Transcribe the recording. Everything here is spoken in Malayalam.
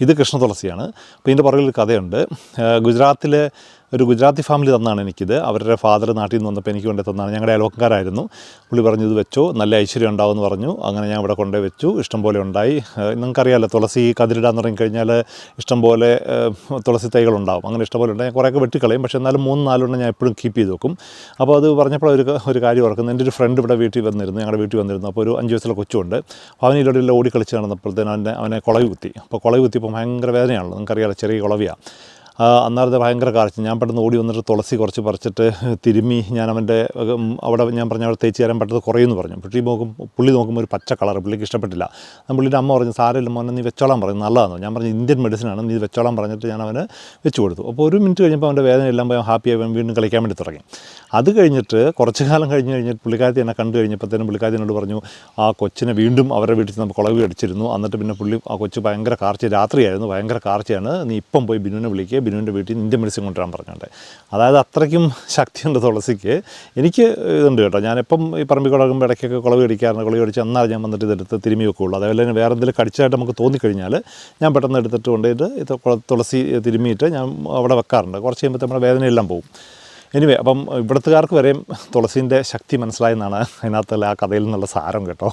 ഇത് കൃഷ്ണ തുളസിയാണ് അപ്പോൾ ഇതിന്റെ പുറകിൽ കഥയുണ്ട് ഗുജറാത്തിലെ ഒരു ഗുജറാത്തി ഫാമിലി തന്നാണ് എനിക്കിത്. അവരുടെ ഫാദർ നാട്ടിൽ നിന്ന് വന്നപ്പോൾ എനിക്ക് കൊണ്ടേ തന്നാണ്. ഞങ്ങളുടെ അയൽവക്കാരായിരുന്നു പുള്ളി പറഞ്ഞു ഇത് വെച്ചോ. നല്ല ഐശ്വര്യം ഉണ്ടാവുമെന്ന് പറഞ്ഞു. അങ്ങനെ ഞാൻ ഇവിടെ കൊണ്ടേ വെച്ചു. ഇഷ്ടംപോലെ ഉണ്ടായി. നിങ്ങൾക്കറിയാമല്ലോ തുളസി കതിരിടാന്ന് തുടങ്ങിക്കഴിഞ്ഞാൽ ഇഷ്ടം പോലെ തുളസി തുളസി തൈകളുണ്ടാവും അങ്ങനെ ഇഷ്ടംപോലെ ഉണ്ട് ഞാൻ കുറേയൊക്കെ വെട്ടിക്കളയും. പക്ഷേ എന്നാലും മൂന്ന് നാലെണ്ണം ഞാൻ എപ്പോഴും കീപ്പ് ചെയ്ത് വെക്കും. അപ്പോൾ അത് പറഞ്ഞപ്പോൾ ഒരു ഒരു കാര്യം ഓർക്കുന്നു എന്റെ ഒരു ഫ്രണ്ട് ഇവിടെ വീട്ടിൽ വന്നിരുന്നു. ഞങ്ങളുടെ വീട്ടിൽ വന്നിരുന്നു. അപ്പോൾ ഒരു അഞ്ച് വയസ്സുള്ള കൊച്ചുണ്ട്. അപ്പോൾ അവൻ ഇവിടെ ഓടി കളിച്ച് നടന്നപ്പോഴത്തേനും അവന്റെ അവനെ കുളവി കുത്തി. അപ്പോൾ കുളവി കുത്തിയപ്പോൾ ഭയങ്കര വേദനയാണല്ലോ. നിങ്ങൾക്കറിയാമല്ലോ ചെറിയ കുളവിയാണ്. അന്നേരത്തെ ഭയങ്കര കാഴ്ച. ഞാൻ പെട്ടെന്ന് ഓടി വന്നിട്ട് തുളസി കുറച്ച് പറിച്ചിട്ട് തിരുമ്മി ഞാൻ അവന്റെ അവിടെ ഞാൻ പറഞ്ഞ അവിടെ തേച്ച് തരാൻ പെട്ടെന്ന് കുറയുമെന്ന് പറഞ്ഞു. പുള്ളി നോക്കും പുള്ളി നോക്കുമ്പോൾ ഒരു പച്ച കളർ പുള്ളിക്ക് ഇഷ്ടപ്പെട്ടില്ല. പുള്ളിന്റെ അമ്മ പറഞ്ഞു സാരമില്ല മോനെ നീ വെച്ചോളാൻ പറഞ്ഞു നല്ലതാണോ ഞാൻ പറഞ്ഞു ഇന്ത്യൻ മെഡിസിനാണ് നീ വെച്ചോളാൻ പറഞ്ഞിട്ട് ഞാൻ അവന് വെച്ച് കൊടുത്തു. അപ്പോൾ ഒരു മിനിറ്റ് കഴിഞ്ഞപ്പോൾ അവന്റെ വേദന എല്ലാം പോയി ഹാപ്പി ആയി അവൻ വീണ്ടും കളിക്കാൻ വേണ്ടി തുടങ്ങി. അത് കഴിഞ്ഞിട്ട് കുറച്ച് കാലം കഴിഞ്ഞ് കഴിഞ്ഞിട്ട് പുള്ളിക്കാരത്തി എന്നെ കണ്ടു കഴിഞ്ഞപ്പോഴത്തേനും പുള്ളിക്കാരത്തി എന്നോട് പറഞ്ഞു ആ കൊച്ചിനെ വീണ്ടും അവരുടെ വീട്ടിൽ നമുക്ക് കുളവ് അടിച്ചിരുന്നു. എന്നിട്ട് പിന്നെ പുള്ളി ആ കൊച്ച് ഭയങ്കര കാർച്ച രാത്രിയായിരുന്നു ഭയങ്കര കാർച്ചയാണ്. നീ ഇപ്പം പോയി ബിനുവിനെ വിളിക്കുക ബിനുവിന്റെ വീട്ടിൽ ഇന്ത്യൻ മെഡിസിൻ കൊണ്ടുവരാൻ പറഞ്ഞുകൊണ്ട് അതായത് അത്രയ്ക്കും ശക്തിയുണ്ട് തുളസിക്ക്. എനിക്ക് ഇതുണ്ട് കേട്ടോ. ഞാനിപ്പം ഈ പറമ്പി കുളകുമ്പോൾ ഇടയ്ക്കൊക്കെ കുളവ് അടിക്കാറുണ്ട് കുളവ് അടിച്ച് എന്നാൽ ഞാൻ വന്നിട്ട് ഇതെടുത്ത് തിരുമ്മി വെക്കുകയുള്ളൂ അതേപോലെ തന്നെ വേറെ എന്തെങ്കിലും കടിച്ചായിട്ട് നമുക്ക് തോന്നിക്കഴിഞ്ഞാൽ ഞാൻ പെട്ടെന്ന് എടുത്തിട്ട് കൊണ്ടുപോയിട്ട് ഇത് തുളസി തിരുമ്മിയിട്ട് ഞാൻ അവിടെ വെക്കാറുണ്ട്. കുറച്ച് കഴിയുമ്പോൾ നമ്മുടെ വേദനയെല്ലാം പോകും. എനിവേ അപ്പം ഇവിടത്തുകാർക്ക് വരെയും തുളസീന്റെ ശക്തി മനസ്സിലായെന്നാണ് അതിനകത്തുള്ള ആ കഥയിൽ നിന്നുള്ള സാരം കേട്ടോ.